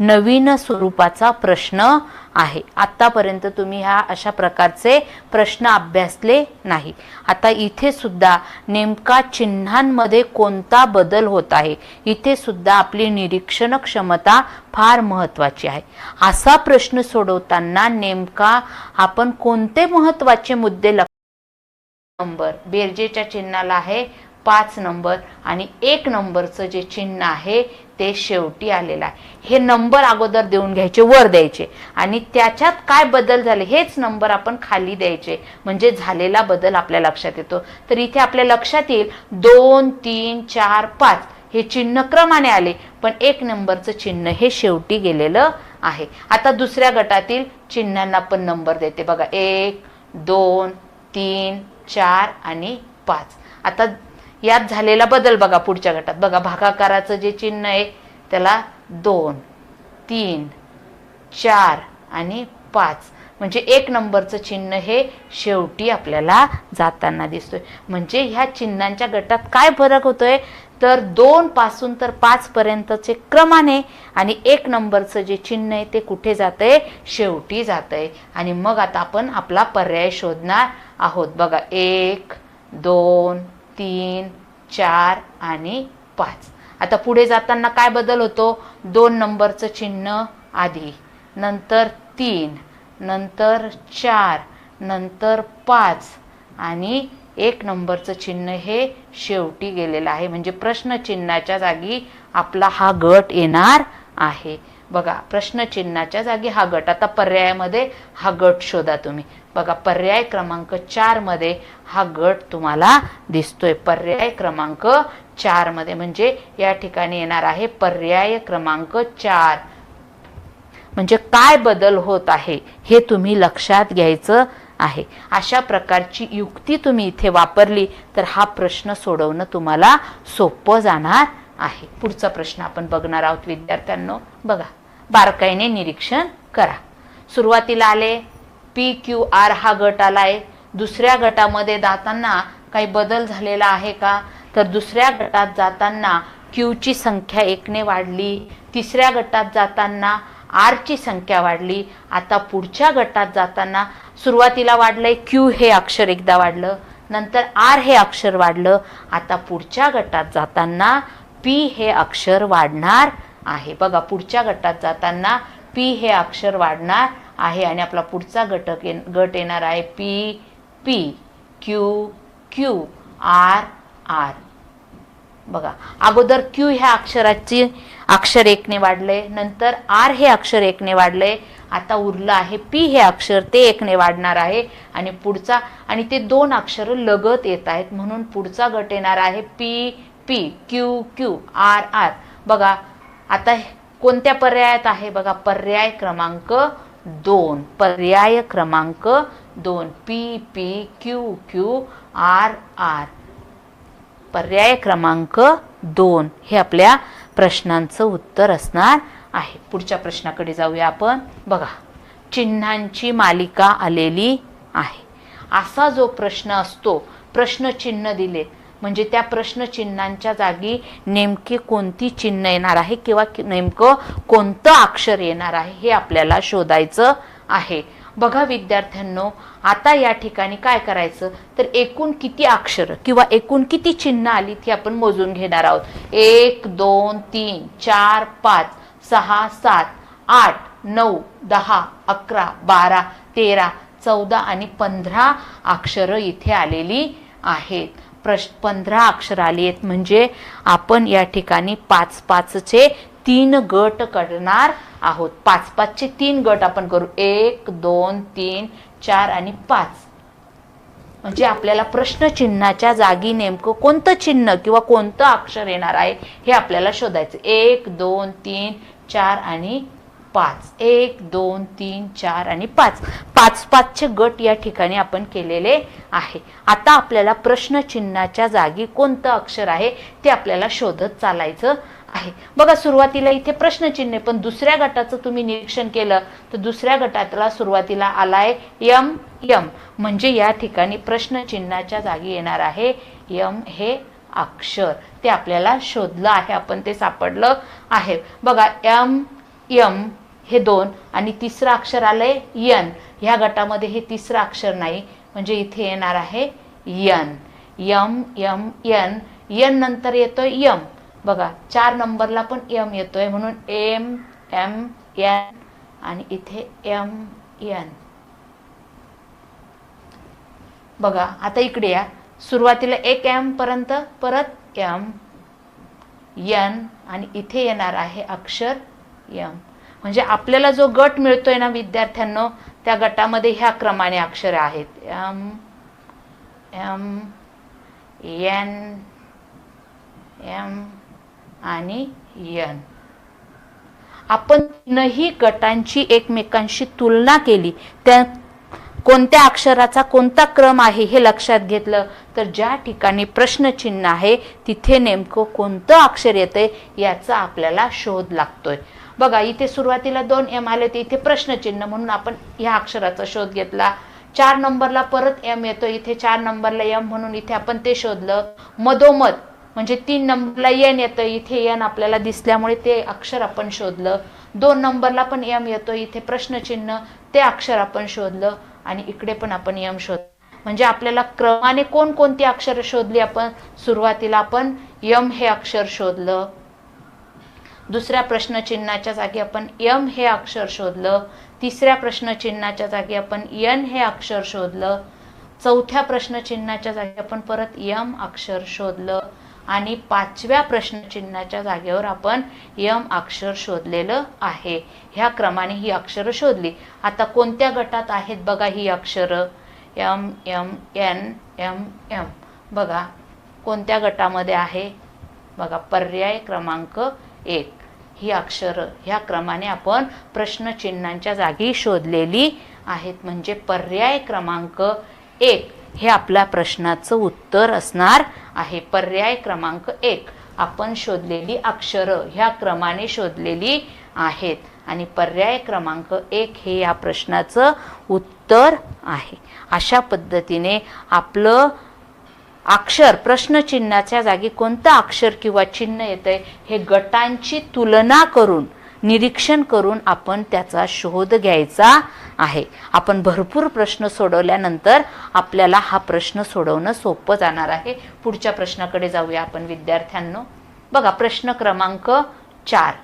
नवीन स्वरूपाचा प्रश्न आहे. आतापर्यंत तुम्ही ह्या अशा प्रकारचे प्रश्न अभ्यासले नाही. आता इथे सुद्धा नेमका चिन्हांमध्ये कोणता बदल होत आहे? इथे सुद्धा आपली निरीक्षण क्षमता फार महत्वाची आहे. असा प्रश्न सोडवताना नेमका आपण कोणते महत्त्वाचे मुद्दे लक्ष नंबर. बेरजेच्या चिन्हाला आहे पाच नंबर आणि एक नंबरचं जे चिन्ह आहे ते शेवटी आलेलं आहे. हे नंबर अगोदर देऊन घ्यायचे वर द्यायचे. आणि त्याच्यात काय बदल झाले हेच नंबर आपण खाली द्यायचे. म्हणजे झालेला बदल आपल्या लक्षात येतो. तर इथे आपल्या लक्षात येईल दोन तीन चार पाच. हे चिन्ह क्रमाने आले पण एक नंबरचं चिन्ह हे शेवटी गेलेलं आहे. आता दुसऱ्या गटातील चिन्हांना पण नंबर देते. बघा एक दोन तीन चार आणि पाच. आता यात झालेला बदल बघा पुढच्या गटात. बघा भागाकाराचं जे चिन्ह आहे त्याला दोन तीन चार आणि पाच. म्हणजे एक नंबरचं चिन्ह हे शेवटी आपल्याला जाताना दिसतोय. म्हणजे ह्या चिन्हांच्या गटात काय फरक होतोय? तर दोन पासून तर पाच पर्यंतचे क्रमाने आणि एक नंबरचं जे चिन्ह आहे ते कुठे जातंय? शेवटी जातंय. आणि मग आता आपण आपला पर्याय शोधणार आहोत. बघा एक दोन तीन चार आणि पाच. आता पुढे जाताना काय बदल होतो? दोन नंबरचं चिन्ह आधी नंतर तीन नंतर चार नंतर पाच आणि एक नंबरचं चिन्ह हे शेवटी गेलेलं आहे. म्हणजे प्रश्नचिन्हाच्या जागी आपला हा गट येणार आहे. बघा प्रश्नचिन्हाच्या जागी हा गट. आता पर्यायामध्ये हा गट शोधा तुम्ही. बघा पर्याय क्रमांक चारमध्ये हा गट तुम्हाला दिसतोय. पर्याय क्रमांक चारमध्ये म्हणजे या ठिकाणी येणार आहे पर्याय क्रमांक चार. म्हणजे काय बदल होत आहे हे तुम्ही लक्षात घ्यायचं आहे. अशा प्रकारची युक्ती तुम्ही इथे वापरली तर हा प्रश्न सोडवणं तुम्हाला सोपं जाणार आहे. पुढचा प्रश्न आपण बघणार आहोत विद्यार्थ्यांनो. बघा बारकाईने निरीक्षण करा. सुरुवातीला आले पी क्यू आर हा गट आला आहे दुसऱ्या गटामध्ये जाताना काही बदल झालेला आहे का? तर दुसऱ्या गटात जाताना क्यूची संख्या एकने वाढली. तिसऱ्या गटात जाताना आरची संख्या वाढली. आता पुढच्या गटात जाताना सुरुवातीला वाढलंय क्यू हे अक्षर एकदा वाढलं नंतर आर हे अक्षर वाढलं. आता पुढच्या गटात जाताना पी हे अक्षर वाढणार आहे. बघा पुढच्या गटात जाताना पी हे अक्षर वाढणार आहे आणि आपला पुढचा घटक ये- गट येणार आहे P P Q Q R R बघा अगोदर क्यू ह्या अक्षराची अक्षर एकने वाढले नंतर आर हे अक्षर एकने वाढले आता उरलं आहे पी हे अक्षर ते एकने वाढणार आहे आणि पुढचा आणि ते दोन अक्षर लगत येत आहेत म्हणून पुढचा गट येणार आहे P P Q Q R R बघा आता कोणत्या पर्यायात आहे? बघा पर्याय क्रमांक दोन. पर्याय क्रमांक दोन. P P Q Q R R पर्याय क्रमांक दोन. हे आपल्या प्रश्नांचं उत्तर असणार आहे. पुढच्या प्रश्नाकडे जाऊया आपण. बघा. चिन्हांची मालिका आलेली आहे. असा जो प्रश्न असतो प्रश्नचिन्ह दिले म्हणजे त्या प्रश्नचिन्हांच्या जागी नेमकी कोणती चिन्ह येणार आहे किंवा नेमकं कोणतं अक्षर येणार आहे हे आपल्याला शोधायचं आहे. बघा विद्यार्थ्यांनो आता या ठिकाणी काय करायचं? तर एकूण किती अक्षर किंवा एकूण किती चिन्ह आली ती आपण मोजून घेणार आहोत. एक दोन तीन चार पाच सहा सात आठ नऊ दहा अकरा बारा तेरा चौदा आणि पंधरा अक्षरं इथे आलेली आहेत. प्रश पंधरा अक्षर आली आहेत. म्हणजे आपण या ठिकाणी पाच पाचचे तीन गट करणार आहोत. पाच पाचचे तीन गट आपण करू. एक दोन तीन चार आणि पाच. म्हणजे आपल्याला प्रश्नचिन्हाच्या जागी नेमकं कोणतं चिन्ह किंवा कोणतं अक्षर येणार आहे हे आपल्याला शोधायचं. एक दोन तीन चार आणि पाच. एक दोन तीन चार आणि पाच. पाच पाचचे गट या ठिकाणी आपण केलेले आहे. आता आपल्याला प्रश्नचिन्हाच्या जागी कोणतं अक्षर आहे ते आपल्याला शोधत चालायचं आहे. बघा सुरुवातीला इथे प्रश्नचिन्ह आहे, पण दुसऱ्या गटाचं तुम्ही निरीक्षण केलं तर दुसऱ्या गटातला सुरुवातीला आलाय यम यम. म्हणजे या ठिकाणी प्रश्नचिन्हाच्या जागी येणार आहे यम हे अक्षर. ते आपल्याला शोधलं आहे आपण ते सापडलं आहे. बघा यम यम हे दोन आणि तिसरं अक्षर आलंय यन. ह्या गटामध्ये हे तिसरं अक्षर नाही म्हणजे इथे येणार आहे N. M M N. N नंतर येतोय यम. बघा चार नंबरला पण यम येतोय म्हणून एम एम एन आणि इथे एम एन बघा आता इकडे या. सुरुवातीला एक एम पर्यंत परत एम यन आणि इथे येणार आहे अक्षर यम. म्हणजे आपल्याला जो गट मिळतोय ना विद्यार्थ्यांनो त्या गटामध्ये ह्या क्रमाने अक्षर आहेत. एम एम एन एम आणि यन आपण तीनही गटांची एकमेकांशी तुलना केली. त्या कोणत्या अक्षराचा कोणता क्रम आहे हे लक्षात घेतलं तर ज्या ठिकाणी प्रश्नचिन्ह आहे तिथे नेमकं कोणतं अक्षर येतंय याचा आपल्याला शोध लागतोय. बघा इथे सुरुवातीला दोन एम आले ते इथे प्रश्नचिन्ह म्हणून आपण ह्या अक्षराचा शोध घेतला. चार नंबरला परत एम येतो इथे चार नंबरला एम म्हणून इथे आपण ते शोधलं. मधोमध म्हणजे तीन नंबरला एन येतं इथे एन आपल्याला दिसल्यामुळे ते अक्षर आपण शोधलं. दोन नंबरला पण एम येतो इथे प्रश्नचिन्ह ते अक्षर आपण शोधलं आणि इकडे पण आपण यम शोध म्हणजे आपल्याला क्रमाने कोणकोणती अक्षर शोधली आपण? सुरुवातीला आपण यम हे अक्षर शोधलं. दुसऱ्या प्रश्नचिन्हाच्या जागी आपण यम हे अक्षर शोधलं. तिसऱ्या प्रश्नचिन्हाच्या जागी आपण यन हे अक्षर शोधलं. चौथ्या प्रश्नचिन्हाच्या जागी आपण परत यम अक्षर शोधलं. आणि पाचव्या प्रश्नचिन्हाच्या जागेवर आपण यम अक्षर शोधलेलं आहे. ह्या क्रमाने ही अक्षरं शोधली. आता कोणत्या गटात आहेत बघा ही अक्षरं? M M N M M बघा कोणत्या गटामध्ये आहे? बघा पर्याय क्रमांक एक. ही अक्षरं ह्या क्रमाने आपण प्रश्नचिन्हांच्या जागी शोधलेली आहेत. म्हणजे पर्याय क्रमांक एक हे आपल्या प्रश्नाचं उत्तर असणार आहे. पर्याय क्रमांक एक. आपण शोधलेली अक्षरं ह्या क्रमाने शोधलेली आहेत. आणि पर्याय क्रमांक एक हे या प्रश्नाचं उत्तर आहे. अशा पद्धतीने आपलं अक्षर प्रश्नचिन्हाच्या जागी कोणतं अक्षर किंवा चिन्ह येतंय हे गटांची तुलना करून निरीक्षण करून आपण त्याचा शोध घ्यायचा आहे. आपण भरपूर प्रश्न सोडवल्यानंतर आपल्याला हा प्रश्न सोडवणं सोपं जाणार आहे. पुढच्या प्रश्नाकडे जाऊया आपण विद्यार्थ्यांनो. बघा प्रश्न क्रमांक चार.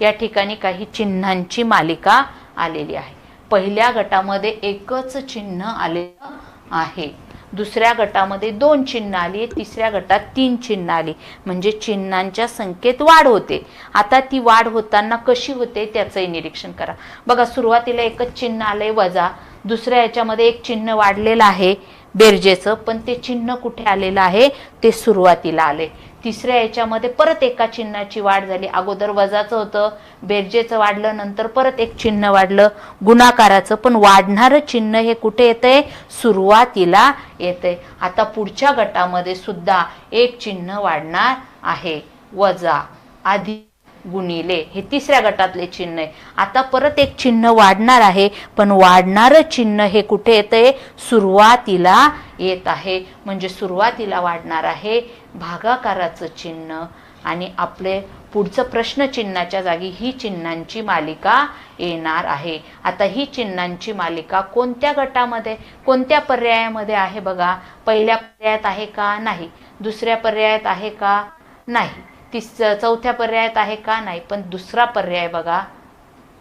या ठिकाणी काही चिन्हांची मालिका आलेली आहे. पहिल्या गटामध्ये एकच चिन्ह आलेलं आहे. दुसऱ्या गटामध्ये दोन चिन्ह आली तिसऱ्या गटात तीन चिन्ह आली. म्हणजे चिन्हांच्या संख्येत वाढ होते. आता ती वाढ होताना कशी होते त्याचंही निरीक्षण करा. बघा सुरुवातीला एकच चिन्ह आलंय वजा. दुसऱ्या याच्यामध्ये एक चिन्ह वाढलेलं आहे बेरजेचं. पण ते चिन्ह कुठे आलेलं आहे? ते सुरुवातीला आले तिसऱ्या याच्यामध्ये परत एका चिन्हाची वाढ झाली. अगोदर वजाचं होतं बेरजेचं वाढलं नंतर परत एक चिन्ह वाढलं. गुणाकाराचं पण वाढणारं चिन्ह हे कुठे येतंय? सुरुवातीला येतंय. आता पुढच्या गटामध्ये सुद्धा एक चिन्ह वाढणार आहे. वजा आधी गुणिले. हे तिसऱ्या गटातले चिन्ह आहे. आता परत एक चिन्ह वाढणार आहे पण वाढणारं चिन्ह हे कुठे येतंय? सुरुवातीला येत आहे. म्हणजे सुरुवातीला वाढणार आहे भागाकाराचं चिन्ह आणि आपले पुढचं प्रश्नचिन्हाच्या जागी ही चिन्हांची मालिका येणार आहे. आता ही चिन्हांची मालिका कोणत्या गटामध्ये कोणत्या पर्यायामध्ये आहे बघा? पहिल्या पर्यायात आहे का नाही? दुसऱ्या पर्यायात आहे का नाही? तिस चौथ्या पर्यायात आहे का नाही? पण दुसरा पर्याय बघा.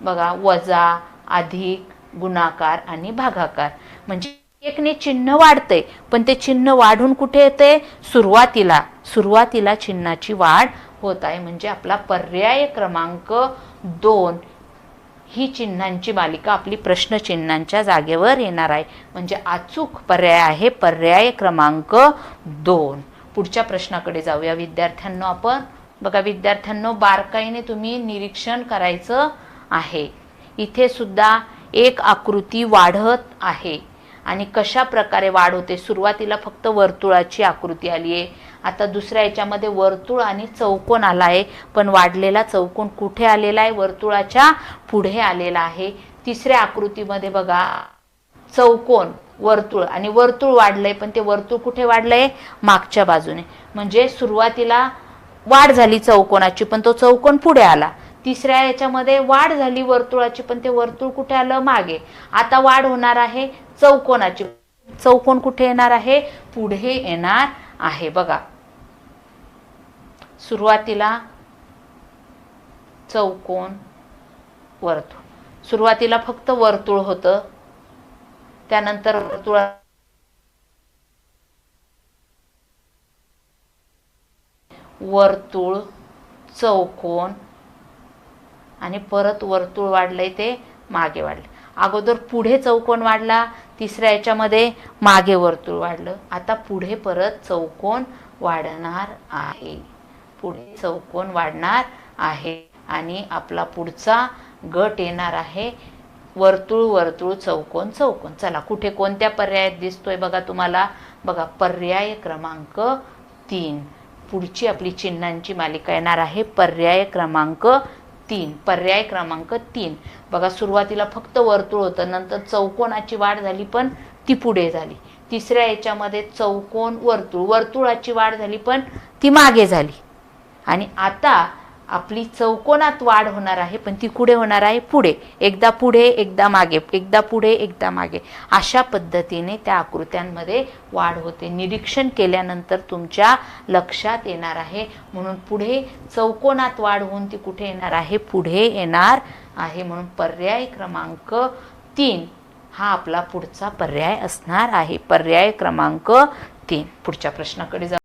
बघा वजा अधिक गुणाकार आणि भागाकार. म्हणजे एकने चिन्ह वाढते पण ते चिन्ह वाढून कुठे येते सुरुवातीला. सुरुवातीला चिन्हाची वाढ होत आहे. म्हणजे आपला पर्याय क्रमांक दोन ही चिन्हांची मालिका आपली प्रश्नचिन्हांच्या जागेवर येणार आहे. म्हणजे अचूक पर्याय आहे पर्याय क्रमांक दोन. पुढच्या प्रश्नाकडे जाऊया. विद्यार्थ्यांना आपण बघा विद्यार्थ्यांनो बारकाईने तुम्ही निरीक्षण करायचं आहे. इथे सुद्धा एक आकृती वाढत आहे. आणि कशा प्रकारे वाढ होते? सुरुवातीला फक्त वर्तुळाची आकृती आली आहे. आता दुसऱ्या याच्यामध्ये वर्तुळ आणि चौकोन आला आहे पण वाढलेला चौकोन कुठे आलेला आहे? वर्तुळाच्या पुढे आलेला आहे. तिसऱ्या आकृतीमध्ये बघा चौकोन वर्तुळ. आणि वर्तुळ वाढलंय पण ते वर्तुळ कुठे वाढलंय? मागच्या बाजूने. म्हणजे सुरुवातीला वाढ झाली चौकोनाची पण तो चौकोन पुढे आला? तिसऱ्या याच्यामध्ये वाढ झाली वर्तुळाची पण ते वर्तुळ कुठे आलं? मागे. आता वाढ होणार आहे चौकोनाची चौकोन कुठे येणार आहे? पुढे येणार आहे. बघा. सुरुवातीला चौकोन वर्तुळ. सुरुवातीला फक्त वर्तुळ होतं. त्यानंतर वर्तुळा वर्तुळ चौकोन आणि परत वर्तुळ वाढलंय ते मागे वाढले. अगोदर पुढे चौकोन वाढला तिसऱ्या याच्यामध्ये मागे वर्तुळ वाढलं. आता पुढे परत चौकोन वाढणार आहे. पुढे चौकोन वाढणार आहे आणि आपला पुढचा गट येणार आहे. वर्तुळ वर्तुळ चौकोन चौकोन. चला कुठे कोणत्या पर्यायात दिसतोय बघा तुम्हाला? बघा पर्याय क्रमांक तीन. पुढची आपली चिन्हांची मालिका येणार आहे. पर्याय क्रमांक तीन. पर्याय क्रमांक तीन. बघा सुरुवातीला फक्त वर्तुळ होतं नंतर चौकोनाची वाढ झाली पण ती पुढे झाली. तिसऱ्या याच्यामध्ये चौकोन वर्तुळ. वर्तुळाची वाढ झाली पण ती मागे झाली. आणि आता आपली चौकोनात वाढ होणार आहे पण ती कुठे होणार आहे पुढे. एकदा पुढे एकदा मागे. एकदा पुढे एकदा मागे. अशा पद्धतीने त्या आकृत्यांमध्ये वाढ होते. निरीक्षण केल्यानंतर तुमच्या लक्षात येणार आहे. म्हणून पुढे चौकोनात वाढ होऊन ती कुठे येणार आहे? पुढे येणार आहे. म्हणून पर्याय क्रमांक तीन हा आपला पुढचा पर्याय असणार आहे. पर्याय क्रमांक तीन. पुढच्या प्रश्नाकडे जाऊ